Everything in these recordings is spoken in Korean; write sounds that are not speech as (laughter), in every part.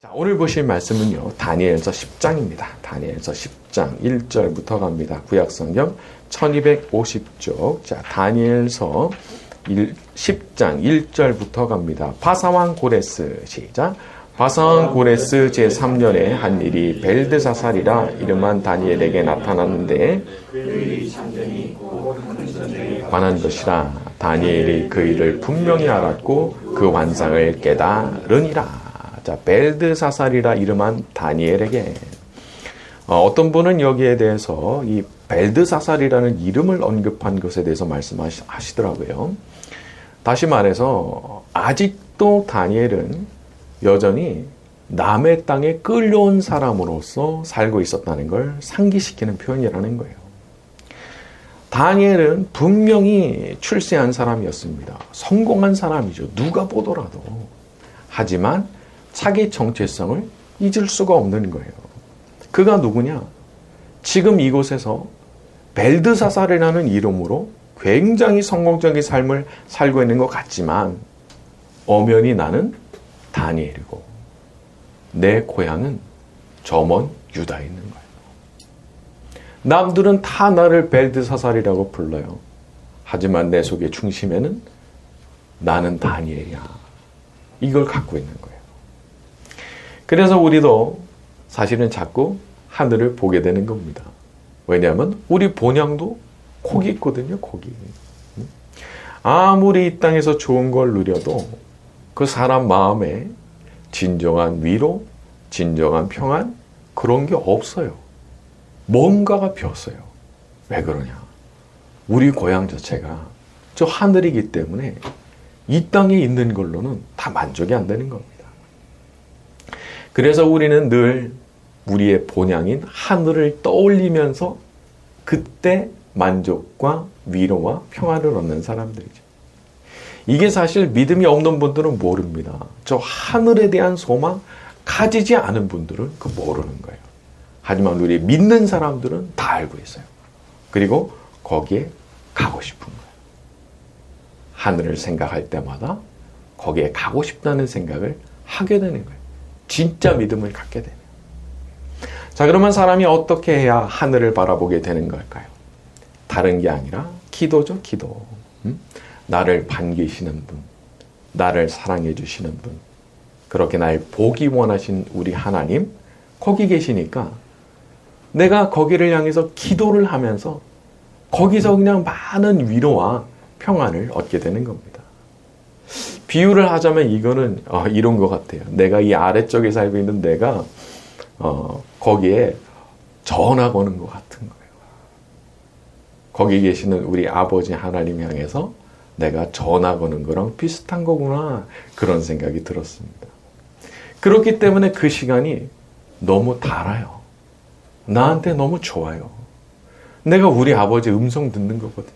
자, 오늘 보실 말씀은요, 다니엘서 10장입니다. 다니엘서 10장 1절부터 갑니다. 구약성경 1250쪽. 자, 다니엘서 1, 10장 1절부터 갑니다. 바사왕 고레스, 시작. 바사왕 고레스 제3년에 한 일이 벨드사살이라 이름한 다니엘에게 나타났는데 관한 것이라 다니엘이 그 일을 분명히 알았고 그 환상을 깨달으니라. 자, 벨드사살이라 이름한 다니엘에게 어, 떤 분은 여기에 대해서 이 벨드사살이라는 이름을 언급한 것에 대해서 말씀하시더라고요. 다시 말해서 아직도 다니엘은 여전히 남의 땅에 끌려온 사람으로서 살고 있었다는 걸 상기시키는 표현이라는 거예요. 다니엘은 분명히 출세한 사람이었습니다. 성공한 사람이죠. 누가 보더라도. 하지만 자기 정체성을 잊을 수가 없는 거예요. 그가 누구냐? 지금 이곳에서 벨드사살이라는 이름으로 굉장히 성공적인 삶을 살고 있는 것 같지만 엄연히 나는 다니엘이고 내 고향은 저먼 유다에 있는 거예요. 남들은 다 나를 벨드사살이라고 불러요. 하지만 내 속의 중심에는 나는 다니엘이야. 이걸 갖고 있는 거예요. 그래서 우리도 사실은 자꾸 하늘을 보게 되는 겁니다. 왜냐하면 우리 본향도 kok이 있거든요, kok이. 아무리 이 땅에서 좋은 걸 누려도 그 사람 마음에 진정한 위로, 진정한 평안, 그런 게 없어요. 뭔가가 비었어요. 왜 그러냐? 우리 고향 자체가 저 하늘이기 때문에 이 땅에 있는 걸로는 다 만족이 안 되는 겁니다. 그래서 우리는 늘 우리의 본향인 하늘을 떠올리면서 그때 만족과 위로와 평안을 얻는 사람들이죠. 이게 사실 믿음이 없는 분들은 모릅니다. 저 하늘에 대한 소망 가지지 않은 분들은 그 모르는 거예요. 하지만 우리 믿는 사람들은 다 알고 있어요. 그리고 거기에 가고 싶은 거예요. 하늘을 생각할 때마다 거기에 가고 싶다는 생각을 하게 되는 거예요. 진짜 믿음을 갖게 되면. 자, 그러면 사람이 어떻게 해야 하늘을 바라보게 되는 걸까요? 다른 게 아니라 기도죠, 기도. 음? 나를 반기시는 분, 나를 사랑해 주시는 분, 그렇게 날 보기 원하신 우리 하나님, 거기 계시니까 내가 거기를 향해서 기도를 하면서 거기서 그냥 많은 위로와 평안을 얻게 되는 겁니다. 비유를 하자면 이거는 어, 이런 것 같아요. 내가 이 아래쪽에 살고 있는 내가 어, 거기에 전화 거는 것 같은 거예요. 거기 계시는 우리 아버지 하나님 향해서 내가 전화 거는 거랑 비슷한 거구나 그런 생각이 들었습니다. 그렇기 때문에 그 시간이 너무 달아요. 나한테 너무 좋아요. 내가 우리 아버지 음성 듣는 거거든요.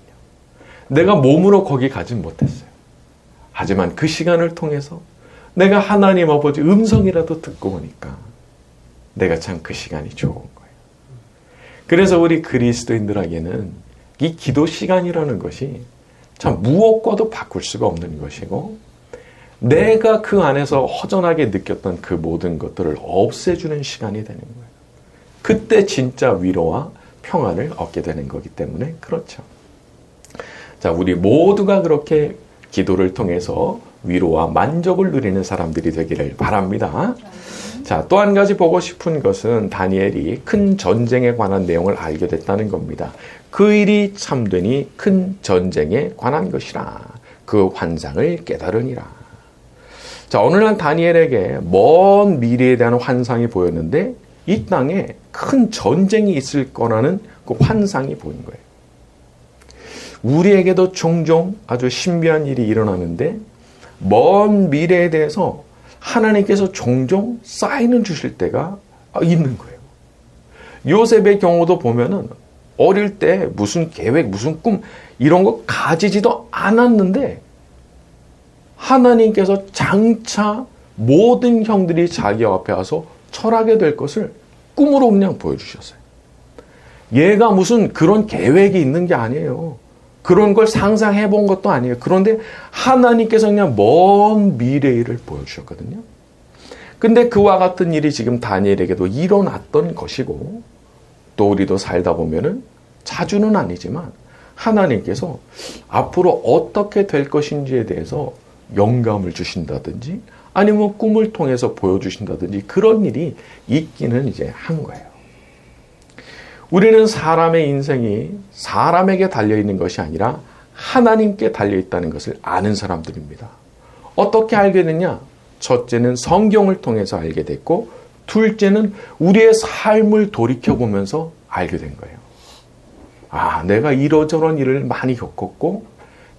내가 몸으로 거기 가진 못했어요. 하지만 그 시간을 통해서 내가 하나님 아버지 음성이라도 듣고 오니까 내가 참 그 시간이 좋은 거예요. 그래서 우리 그리스도인들에게는 이 기도 시간이라는 것이 참 무엇과도 바꿀 수가 없는 것이고 내가 그 안에서 허전하게 느꼈던 그 모든 것들을 없애주는 시간이 되는 거예요. 그때 진짜 위로와 평안을 얻게 되는 거기 때문에 그렇죠. 자, 우리 모두가 그렇게 기도를 통해서 위로와 만족을 누리는 사람들이 되기를 바랍니다. 자, 또 한 가지 보고 싶은 것은 다니엘이 큰 전쟁에 관한 내용을 알게 됐다는 겁니다. 그 일이 참되니 큰 전쟁에 관한 것이라. 그 환상을 깨달으니라. 자, 오늘날 다니엘에게 먼 미래에 대한 환상이 보였는데 이 땅에 큰 전쟁이 있을 거라는 그 환상이 보인 거예요. 우리에게도 종종 아주 신비한 일이 일어나는데 먼 미래에 대해서 하나님께서 종종 사인을 주실 때가 있는 거예요. 요셉의 경우도 보면은 어릴 때 무슨 계획, 무슨 꿈 이런 거 가지지도 않았는데 하나님께서 장차 모든 형들이 자기 앞에 와서 철하게 될 것을 꿈으로 그냥 보여주셨어요. 얘가 무슨 그런 계획이 있는 게 아니에요. 그런 걸 상상해 본 것도 아니에요. 그런데 하나님께서 그냥 먼 미래를 보여주셨거든요. 근데 그와 같은 일이 지금 다니엘에게도 일어났던 것이고 또 우리도 살다 보면은 자주는 아니지만 하나님께서 앞으로 어떻게 될 것인지에 대해서 영감을 주신다든지 아니면 꿈을 통해서 보여주신다든지 그런 일이 있기는 이제 한 거예요. 우리는 사람의 인생이 사람에게 달려 있는 것이 아니라 하나님께 달려 있다는 것을 아는 사람들입니다. 어떻게 알게 됐냐? 첫째는 성경을 통해서 알게 됐고, 둘째는 우리의 삶을 돌이켜 보면서 알게 된 거예요. 아, 내가 이러저런 일을 많이 겪었고,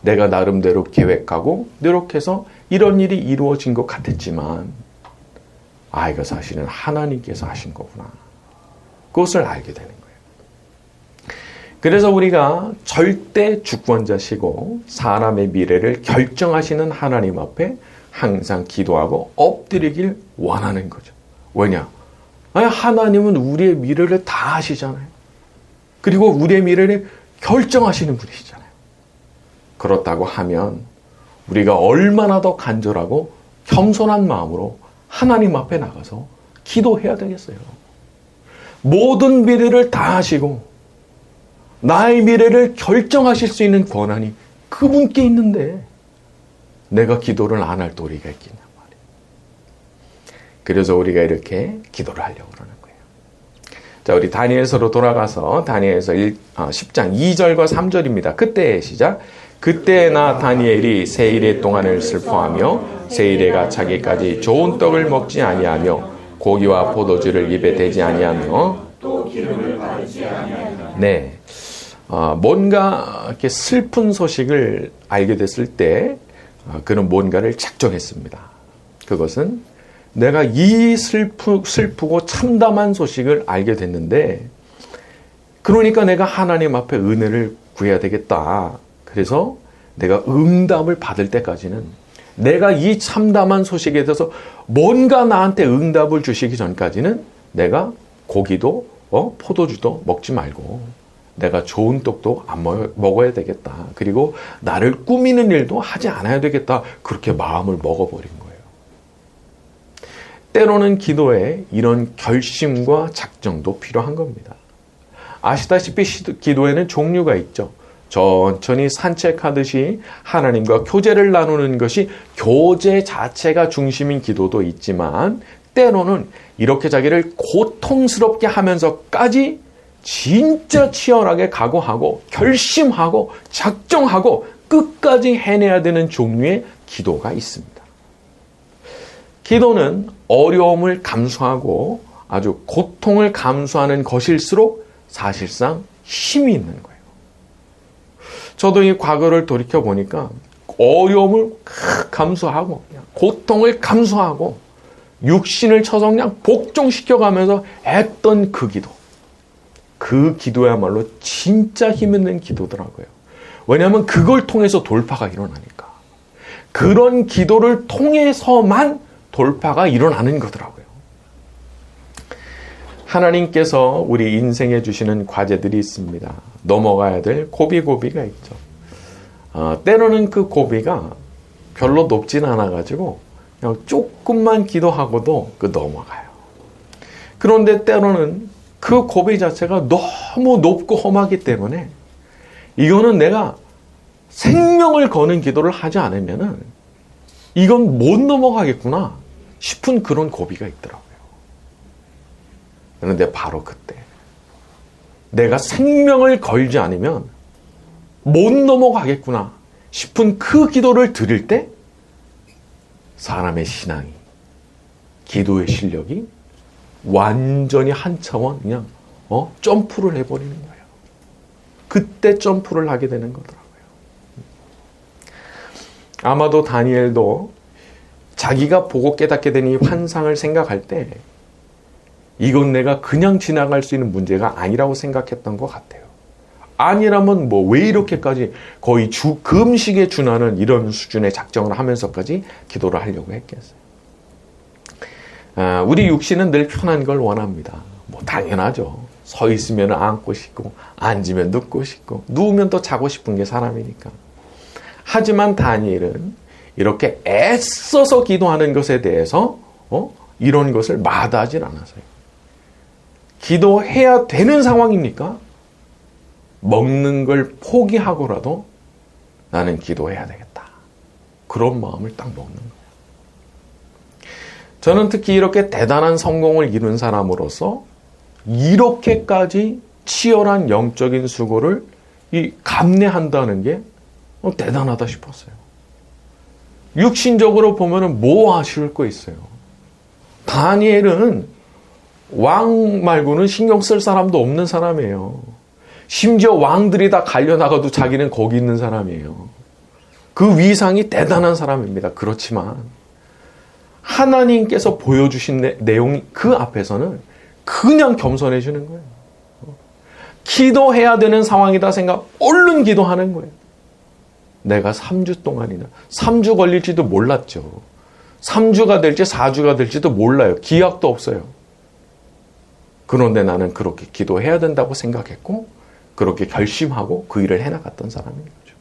내가 나름대로 계획하고, 노력해서 이런 일이 이루어진 것 같았지만, 아, 이거 사실은 하나님께서 하신 거구나. 그것을 알게 되는 거예요. 그래서 우리가 절대 주권자시고 사람의 미래를 결정하시는 하나님 앞에 항상 기도하고 엎드리길 원하는 거죠. 왜냐? 하나님은 우리의 미래를 다 아시잖아요. 그리고 우리의 미래를 결정하시는 분이시잖아요. 그렇다고 하면 우리가 얼마나 더 간절하고 겸손한 마음으로 하나님 앞에 나가서 기도해야 되겠어요. 모든 미래를 다 아시고 나의 미래를 결정하실 수 있는 권한이 그분께 있는데 내가 기도를 안 할 도리가 있겠냐 말이에요. 그래서 우리가 이렇게 기도를 하려고 그러는 거예요. 자, 우리 다니엘서로 돌아가서 다니엘서 1, 10장 2절과 3절입니다. 그때의 시작. 그때 나 다니엘이 세 일의 동안을 슬퍼하며 세 일에가 자기까지 좋은 떡을 먹지 아니하며 고기와 포도주를 입에 대지 아니하며 또 기름을 바르지 아니하며 네. 어, 뭔가 이렇게 슬픈 소식을 알게 됐을 때 어, 그는 뭔가를 작정했습니다. 그것은 내가 이 슬프, 슬프고 참담한 소식을 알게 됐는데 그러니까 내가 하나님 앞에 은혜를 구해야 되겠다. 그래서 내가 응답을 받을 때까지는 내가 이 참담한 소식에 대해서 뭔가 나한테 응답을 주시기 전까지는 내가 고기도 어, 포도주도 먹지 말고 내가 좋은 떡도 안 먹어야 되겠다. 그리고 나를 꾸미는 일도 하지 않아야 되겠다. 그렇게 마음을 먹어버린 거예요. 때로는 기도에 이런 결심과 작정도 필요한 겁니다. 아시다시피 기도에는 종류가 있죠. 천천히 산책하듯이 하나님과 교제를 나누는 것이 교제 자체가 중심인 기도도 있지만 때로는 이렇게 자기를 고통스럽게 하면서까지 진짜 치열하게 각오하고 결심하고 작정하고 끝까지 해내야 되는 종류의 기도가 있습니다. 기도는 어려움을 감수하고 아주 고통을 감수하는 것일수록 사실상 힘이 있는 거예요. 저도 이 과거를 돌이켜 보니까 어려움을 감수하고 고통을 감수하고 육신을 쳐서 그냥 복종시켜 가면서 했던 그 기도. 그 기도야말로 진짜 힘 있는 기도더라고요. 왜냐하면 그걸 통해서 돌파가 일어나니까. 그런 기도를 통해서만 돌파가 일어나는 거더라고요. 하나님께서 우리 인생에 주시는 과제들이 있습니다. 넘어가야 될 고비고비가 있죠. 어, 때로는 그 고비가 별로 높진 않아가지고 그냥 조금만 기도하고도 그 넘어가요. 그런데 때로는 그 고비 자체가 너무 높고 험하기 때문에 이거는 내가 생명을 거는 기도를 하지 않으면은 이건 못 넘어가겠구나 싶은 그런 고비가 있더라고요. 그런데 바로 그때 내가 생명을 걸지 않으면 못 넘어가겠구나 싶은 그 기도를 드릴 때 사람의 신앙이 기도의 실력이 완전히 한 차원 그냥 어 점프를 해버리는 거예요. 그때 점프를 하게 되는 거더라고요. 아마도 다니엘도 자기가 보고 깨닫게 된 이 환상을 생각할 때 이건 내가 그냥 지나갈 수 있는 문제가 아니라고 생각했던 것 같아요. 아니라면 뭐 왜 이렇게까지 거의 주 금식에 준하는 이런 수준의 작정을 하면서까지 기도를 하려고 했겠어요. 아, 우리 육신은 늘 편한 걸 원합니다. 뭐 당연하죠. 서 있으면 앉고 싶고 앉으면 눕고 싶고 누우면 또 자고 싶은 게 사람이니까. 하지만 다니엘은 이렇게 애써서 기도하는 것에 대해서 어? 이런 것을 마다하질 않았어요. 기도해야 되는 상황입니까? 먹는 걸 포기하고라도 나는 기도해야 되겠다. 그런 마음을 딱 먹는 거예요. 저는 특히 이렇게 대단한 성공을 이룬 사람으로서 이렇게까지 치열한 영적인 수고를 이 감내한다는 게 대단하다 싶었어요. 육신적으로 보면은 뭐 아쉬울 거 있어요. 다니엘은 왕 말고는 신경 쓸 사람도 없는 사람이에요. 심지어 왕들이 다 갈려나가도 자기는 거기 있는 사람이에요. 그 위상이 대단한 사람입니다. 그렇지만 하나님께서 보여주신 내용 그 앞에서는 그냥 겸손해지는 거예요. 기도해야 되는 상황이다 생각, 얼른 기도하는 거예요. 내가 3주 동안이나, 3주 걸릴지도 몰랐죠. 3주가 될지 4주가 될지도 몰라요. 기약도 없어요. 그런데 나는 그렇게 기도해야 된다고 생각했고, 그렇게 결심하고 그 일을 해나갔던 사람인 거죠.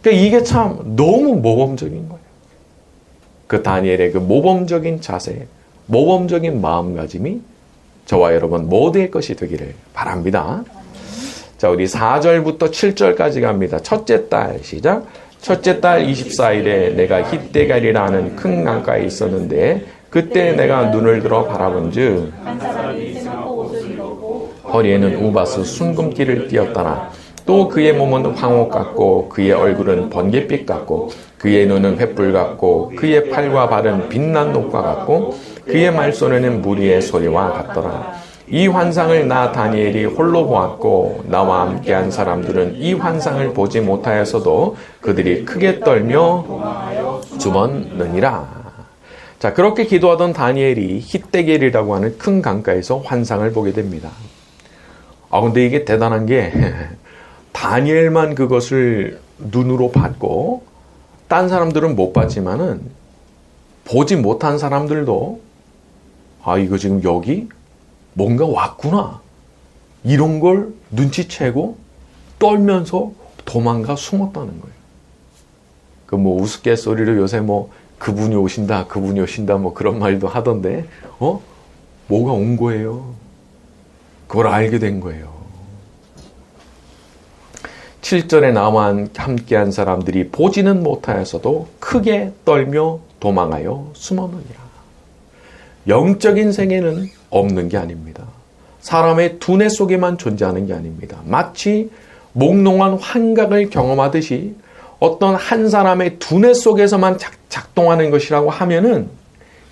그러니까 이게 참 너무 모범적인 거예요. 그 다니엘의 그 모범적인 자세, 모범적인 마음가짐이 저와 여러분 모두의 것이 되기를 바랍니다. 자, 우리 4절부터 7절까지 갑니다. 첫째 딸 시작. 첫째 달 24일에 내가 히데갈이라는 큰 강가에 있었는데 그때 내가 눈을 들어 바라본즉 허리에는 우바스 순금기를 띄었다나 또 그의 몸은 황옥 같고 그의 얼굴은 번갯빛 같고 그의 눈은 횃불 같고 그의 팔과 발은 빛난 녹과 같고 그의 말소리는 무리의 소리와 같더라. 이 환상을 나 다니엘이 홀로 보았고 나와 함께한 사람들은 이 환상을 보지 못하여서도 그들이 크게 떨며 주먹느니라. 자 그렇게 기도하던 다니엘이 히데겔이라고 하는 큰 강가에서 환상을 보게 됩니다. 아 근데 이게 대단한 게 (laughs) 다니엘만 그것을 눈으로 봤고 딴 사람들은 못 봤지만은 보지 못한 사람들도 아 이거 지금 여기 뭔가 왔구나 이런 걸 눈치채고 떨면서 도망가 숨었다는 거예요. 그 뭐 우스갯소리로 요새 뭐 그분이 오신다, 그분이 오신다 뭐 그런 말도 하던데 어 뭐가 온 거예요. 그걸 알게 된 거예요. 7절에 나와 함께한 사람들이 보지는 못하였어도 크게 떨며 도망하여 숨었느니라. 영적인 세계는 없는 게 아닙니다. 사람의 두뇌 속에만 존재하는 게 아닙니다. 마치 몽롱한 환각을 경험하듯이 어떤 한 사람의 두뇌 속에서만 작 동하는 것이라고 하면은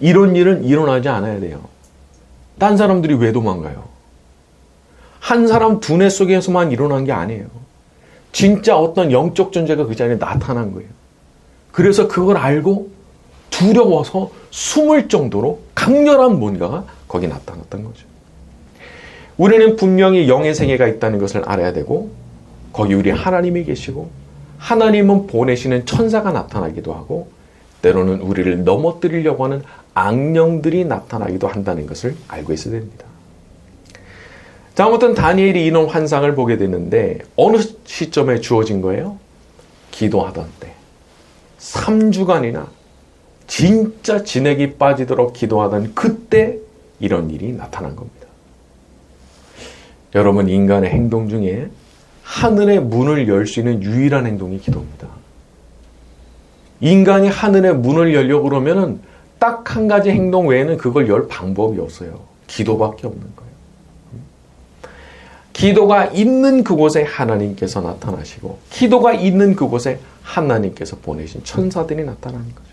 이런 일은 일어나지 않아야 돼요. 딴 사람들이 왜 도망가요? 한 사람 두뇌 속에서만 일어난 게 아니에요. 진짜 어떤 영적 존재가 그 자리에 나타난 거예요. 그래서 그걸 알고 두려워서 숨을 정도로 강렬한 뭔가가 거기 나타났던 거죠. 우리는 분명히 영의 세계가 있다는 것을 알아야 되고 거기 우리 하나님이 계시고 하나님은 보내시는 천사가 나타나기도 하고 때로는 우리를 넘어뜨리려고 하는 악령들이 나타나기도 한다는 것을 알고 있어야 됩니다. 자, 아무튼 다니엘이 이런 환상을 보게 되는데 어느 시점에 주어진 거예요? 기도하던 때. 3주간이나 진짜 진액이 빠지도록 기도하던 그때 이런 일이 나타난 겁니다. 여러분, 인간의 행동 중에 하늘의 문을 열 수 있는 유일한 행동이 기도입니다. 인간이 하늘의 문을 열려고 그러면은 딱 한 가지 행동 외에는 그걸 열 방법이 없어요. 기도밖에 없는 거예요. 기도가 있는 그곳에 하나님께서 나타나시고 기도가 있는 그곳에 하나님께서 보내신 천사들이 나타나는 거죠.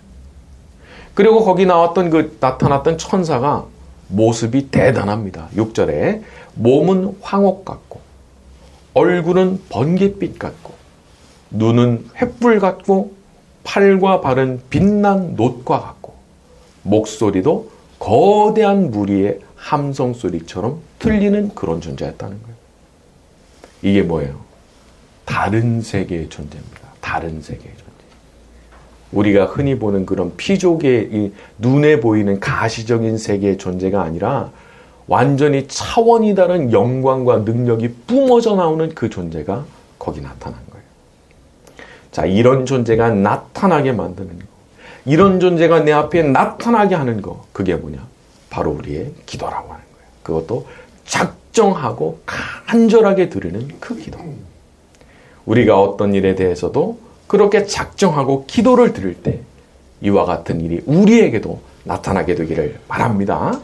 그리고 거기 나왔던 그 나타났던 천사가 모습이 대단합니다. 6절에 몸은 황옥 같고 얼굴은 번갯빛 같고 눈은 횃불 같고 팔과 발은 빛난 놋과 같고 목소리도 거대한 무리의 함성 소리처럼 들리는 그런 존재였다는 거예요. 이게 뭐예요? 다른 세계의 존재입니다. 다른 세계의 존재. 우리가 흔히 보는 그런 피족의 눈에 보이는 가시적인 세계의 존재가 아니라 완전히 차원이 다른 영광과 능력이 뿜어져 나오는 그 존재가 거기 나타난 거예요. 자, 이런 존재가 나타나게 만드는 거. 이런 존재가 내 앞에 나타나게 하는 거 그게 뭐냐? 바로 우리의 기도라고 하는 거예요. 그것도 작 정하고 간절하게 드리는 그 기도. 우리가 어떤 일에 대해서도 그렇게 작정하고 기도를 드릴 때 이와 같은 일이 우리에게도 나타나게 되기를 바랍니다.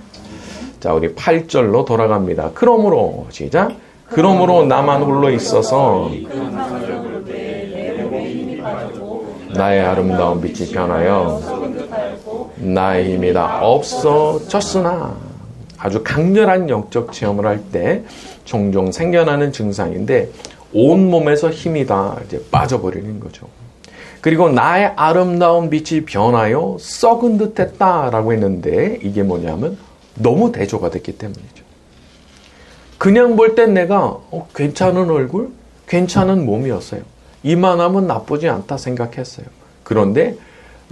자, 우리 8절로 돌아갑니다. 그러므로 시작. 그러므로 나만 홀로 있어서 나의 아름다운 빛이 변하여 나의 힘이 다 없어졌으나 아주 강렬한 영적 체험을 할 때 종종 생겨나는 증상인데 온 몸에서 힘이 다 이제 빠져버리는 거죠. 그리고 나의 아름다운 빛이 변하여 썩은 듯 했다라고 했는데 이게 뭐냐면 너무 대조가 됐기 때문이죠. 그냥 볼 땐 내가 어, 괜찮은 얼굴, 괜찮은 몸이었어요. 이만하면 나쁘지 않다 생각했어요. 그런데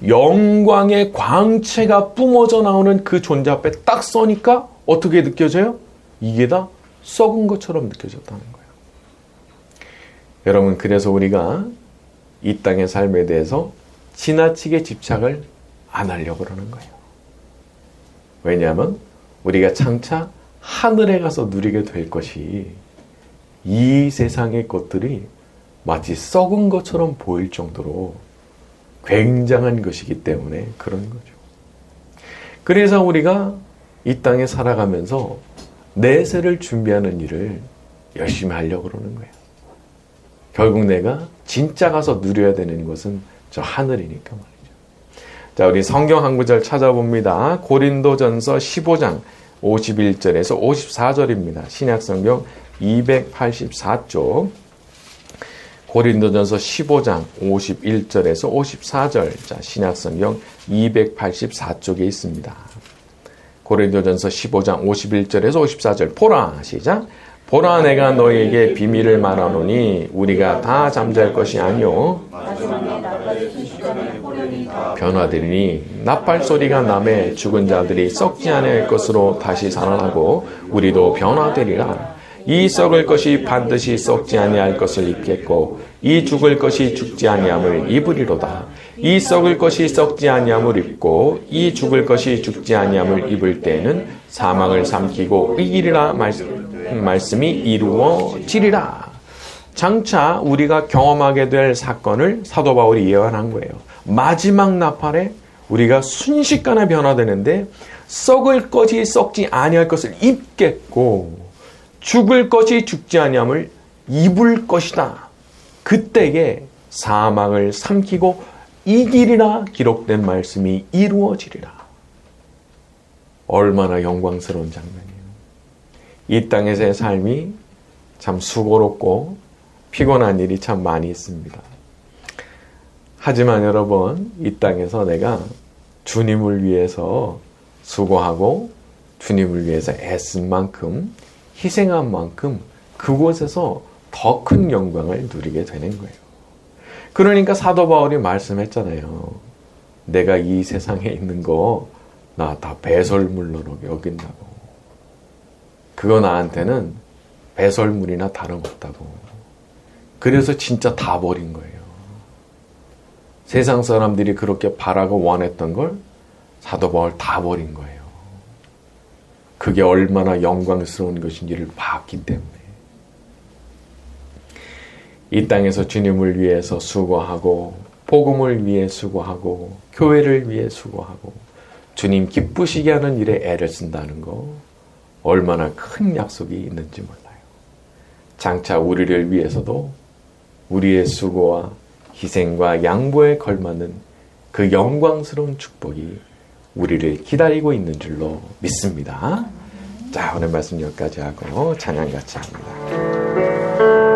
영광의 광채가 뿜어져 나오는 그 존재 앞에 딱 서니까 어떻게 느껴져요? 이게 다 썩은 것처럼 느껴졌다는 거예요. 여러분, 그래서 우리가 이 땅의 삶에 대해서 지나치게 집착을 안 하려고 그러는 거예요. 왜냐하면 우리가 장차 하늘에 가서 누리게 될 것이 이 세상의 것들이 마치 썩은 것처럼 보일 정도로 굉장한 것이기 때문에 그런 거죠. 그래서 우리가 이 땅에 살아가면서 내세를 준비하는 일을 열심히 하려고 그러는 거예요. 결국 내가 진짜 가서 누려야 되는 것은 저 하늘이니까 말이죠. 자, 우리 성경 한 구절 찾아봅니다. 고린도전서 15장 51절에서 54절입니다. 신약 성경 284쪽. 고린도전서 15장 51절에서 54절. 자, 신약 성경 284쪽에 있습니다. 고린도전서 15장 51절에서 54절. 보라 시작. 보라 내가 너에게 비밀을 말하노니 우리가 다 잠잘 것이 아니요 변화되리니 나팔 소리가 남에 죽은 자들이 썩지 않을 것으로 다시 살아나고 우리도 변화되리라 이 썩을 것이 반드시 썩지 아니할 것을 입겠고 이 죽을 것이 죽지 아니함을 입으리로다 이 썩을 것이 썩지 아니함을 입고 이 죽을 것이 죽지 아니함을 입을 때에는 사망을 삼키고 이기리라 말씀 말씀 이 이루어지리라. 장차 우리가 경험하게 될 사건을 사도 바울이 예언한 거예요. 마지막 나팔에 우리가 순식간에 변화되는데 썩을 것이 썩지 아니할 것을 입겠고 죽을 것이 죽지 아니함을 입을 것이다. 그때에 사망을 삼키고 이길이라 기록된 말씀이 이루어지리라. 얼마나 영광스러운 장면이에요. 이 땅에서의 삶이 참 수고롭고 피곤한 일이 참 많이 있습니다. 하지만 여러분, 이 땅에서 내가 주님을 위해서 수고하고 주님을 위해서 애쓴 만큼 희생한 만큼 그곳에서 더 큰 영광을 누리게 되는 거예요. 그러니까 사도 바울이 말씀했잖아요. 내가 이 세상에 있는 거 나 다 배설물로 여긴다고. 그거 나한테는 배설물이나 다름없다고. 그래서 진짜 다 버린 거예요. 세상 사람들이 그렇게 바라고 원했던 걸 사도 바울 다 버린 거예요. 그게 얼마나 영광스러운 것인지를 봤기 때문에. 이 땅에서 주님을 위해서 수고하고, 복음을 위해 수고하고, 교회를 위해 수고하고, 주님 기쁘시게 하는 일에 애를 쓴다는 거, 얼마나 큰 약속이 있는지 몰라요. 장차 우리를 위해서도 우리의 수고와 희생과 양보에 걸맞는 그 영광스러운 축복이 우리를 기다리고 있는 줄로 믿습니다. 자, 오늘 말씀 여기까지 하고 찬양 같이 합니다.